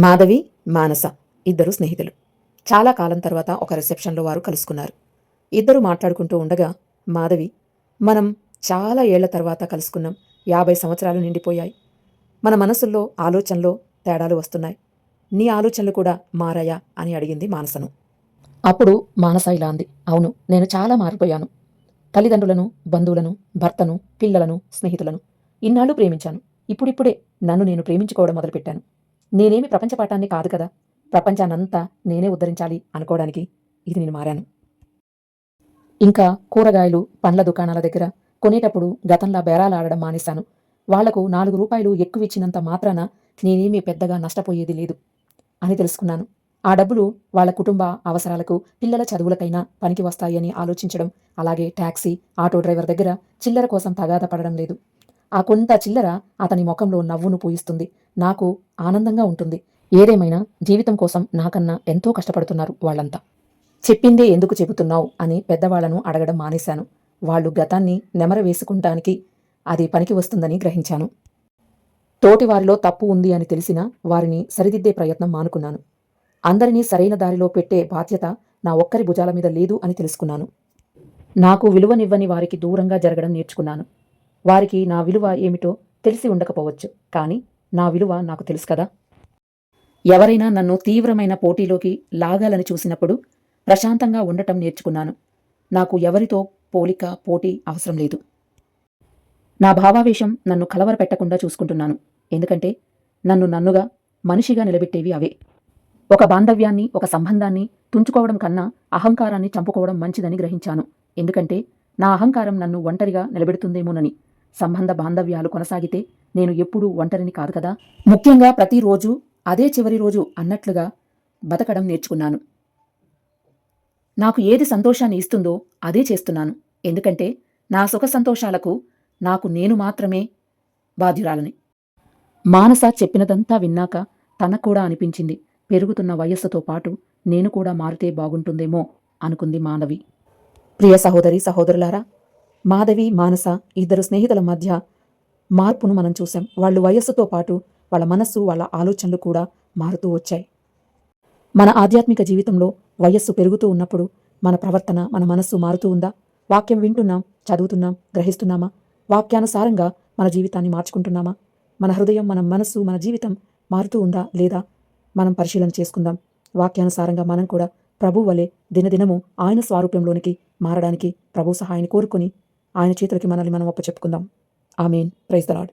మాధవి మానస ఇద్దరు స్నేహితులు. చాలా కాలం తర్వాత ఒక రిసెప్షన్లో వారు కలుసుకున్నారు. ఇద్దరు మాట్లాడుకుంటూ ఉండగా మాధవి మనం చాలా ఏళ్ళ తర్వాత కలుసుకున్నాం. యాభై సంవత్సరాలు నిండిపోయాయి. మన మనసుల్లో ఆలోచనలో తేడాలు వస్తున్నాయి. నీ ఆలోచనలు కూడా మారాయా? అని అడిగింది మానసను. అప్పుడు మానస ఇలా అంది. అవును నేను చాలా మారిపోయాను. తల్లిదండ్రులను బంధువులను భర్తను పిల్లలను స్నేహితులను ఇన్నాళ్ళు ప్రేమించాను. ఇప్పుడిప్పుడే నన్ను నేను ప్రేమించుకోవడం మొదలుపెట్టాను. నేనేమి ప్రపంచ పాఠాన్ని కాదు కదా. ప్రపంచానంతా నేనే ఉద్ధరించాలి అనుకోవడానికి ఇది నేను మారాను. ఇంకా కూరగాయలు పండ్ల దుకాణాల దగ్గర కొనేటప్పుడు గతంలా బేరాలాడడం మానేశాను. వాళ్ళకు నాలుగు రూపాయలు ఎక్కువ ఇచ్చినంత మాత్రాన నేనేమీ పెద్దగా నష్టపోయేది లేదు అని తెలుసుకున్నాను. ఆ డబ్బులు వాళ్ళ కుటుంబ అవసరాలకు పిల్లల చదువులకైనా పనికి వస్తాయని ఆలోచించడం అలాగే ట్యాక్సీ ఆటో డ్రైవర్ దగ్గర చిల్లర కోసం తగాద పడడం లేదు. ఆ కొంత చిల్లర అతని ముఖంలో నవ్వును పూయిస్తుంది. నాకు ఆనందంగా ఉంటుంది. ఏదేమైనా జీవితం కోసం నాకన్నా ఎంతో కష్టపడుతున్నారు వాళ్ళంతా. చెప్పిందే ఎందుకు చెబుతున్నావు అని పెద్దవాళ్ళను అడగడం మానేశాను. వాళ్ళు గతాన్ని నెమర వేసుకుంటానికి అది పనికి వస్తుందని గ్రహించాను. తోటివారిలో తప్పు ఉంది అని తెలిసినా వారిని సరిదిద్దే ప్రయత్నం మానుకున్నాను. అందరినీ సరైన దారిలో పెట్టే బాధ్యత నా ఒక్కరి భుజాల మీద లేదు అని తెలుసుకున్నాను. నాకు విలువనివ్వని వారికి దూరంగా జరగడం నేర్చుకున్నాను. వారికి నా విలువ ఏమిటో తెలిసి ఉండకపోవచ్చు. కానీ నా విలువ నాకు తెలుసు కదా. ఎవరైనా నన్ను తీవ్రమైన పోటీలోకి లాగాలని చూసినప్పుడు ప్రశాంతంగా ఉండటం నేర్చుకున్నాను. నాకు ఎవరితో పోలిక పోటీ అవసరం లేదు. నా భావావేశం నన్ను కలవరపెట్టకుండా చూసుకుంటున్నాను. ఎందుకంటే నన్ను నన్నుగా మనిషిగా నిలబెట్టేవి అవే. ఒక బాంధవ్యాన్ని ఒక సంబంధాన్ని తుంచుకోవడం కన్నా అహంకారాన్ని చంపుకోవడం మంచిదని గ్రహించాను. ఎందుకంటే నా అహంకారం నన్ను ఒంటరిగా నిలబెడుతుందేమోనని. సంబంధ బాంధవ్యాలు కొనసాగితే నేను ఎప్పుడూ ఒంటరిని కాదు కదా? ముఖ్యంగా ప్రతిరోజు అదే చివరి రోజు అన్నట్లుగా బతకడం నేర్చుకున్నాను. నాకు ఏది సంతోషాన్ని ఇస్తుందో అదే చేస్తున్నాను. ఎందుకంటే నా సుఖ సంతోషాలకు నాకు నేను మాత్రమే బాధ్యురాలని. మానస చెప్పినదంతా విన్నాక తనకు కూడా అనిపించింది. పెరుగుతున్న వయస్సుతో పాటు నేను కూడా మారితే బాగుంటుందేమో అనుకుంది మానవి ప్రియ సహోదరి సహోదరులారా మాధవి మానస ఇద్దరు స్నేహితుల మధ్య మార్పును మనం చూసాం వాళ్ళు వయస్సుతో పాటు వాళ్ళ మనస్సు వాళ్ళ ఆలోచనలు కూడా మారుతూ వచ్చాయి. మన ఆధ్యాత్మిక జీవితంలో వయస్సు పెరుగుతూ ఉన్నప్పుడు మన ప్రవర్తన మన మనస్సు మారుతూ ఉందా? వాక్యం వింటున్నాం చదువుతున్నాం గ్రహిస్తున్నామా? వాక్యానుసారంగా మన జీవితాన్ని మార్చుకుంటున్నామా? మన హృదయం మన మనస్సు మన జీవితం మారుతూ ఉందా లేదా? మనం పరిశీలన చేసుకుందాం. వాక్యానుసారంగా మనం కూడా ప్రభు వలె దినదినము ఆయన స్వారూప్యంలోనికి మారడానికి ప్రభు సహాయాన్ని కోరుకుని ఆయన చేతులకి మనల్ని మనం ఒప్ప చెప్పుకుందాం ఆమెన్. Praise the lord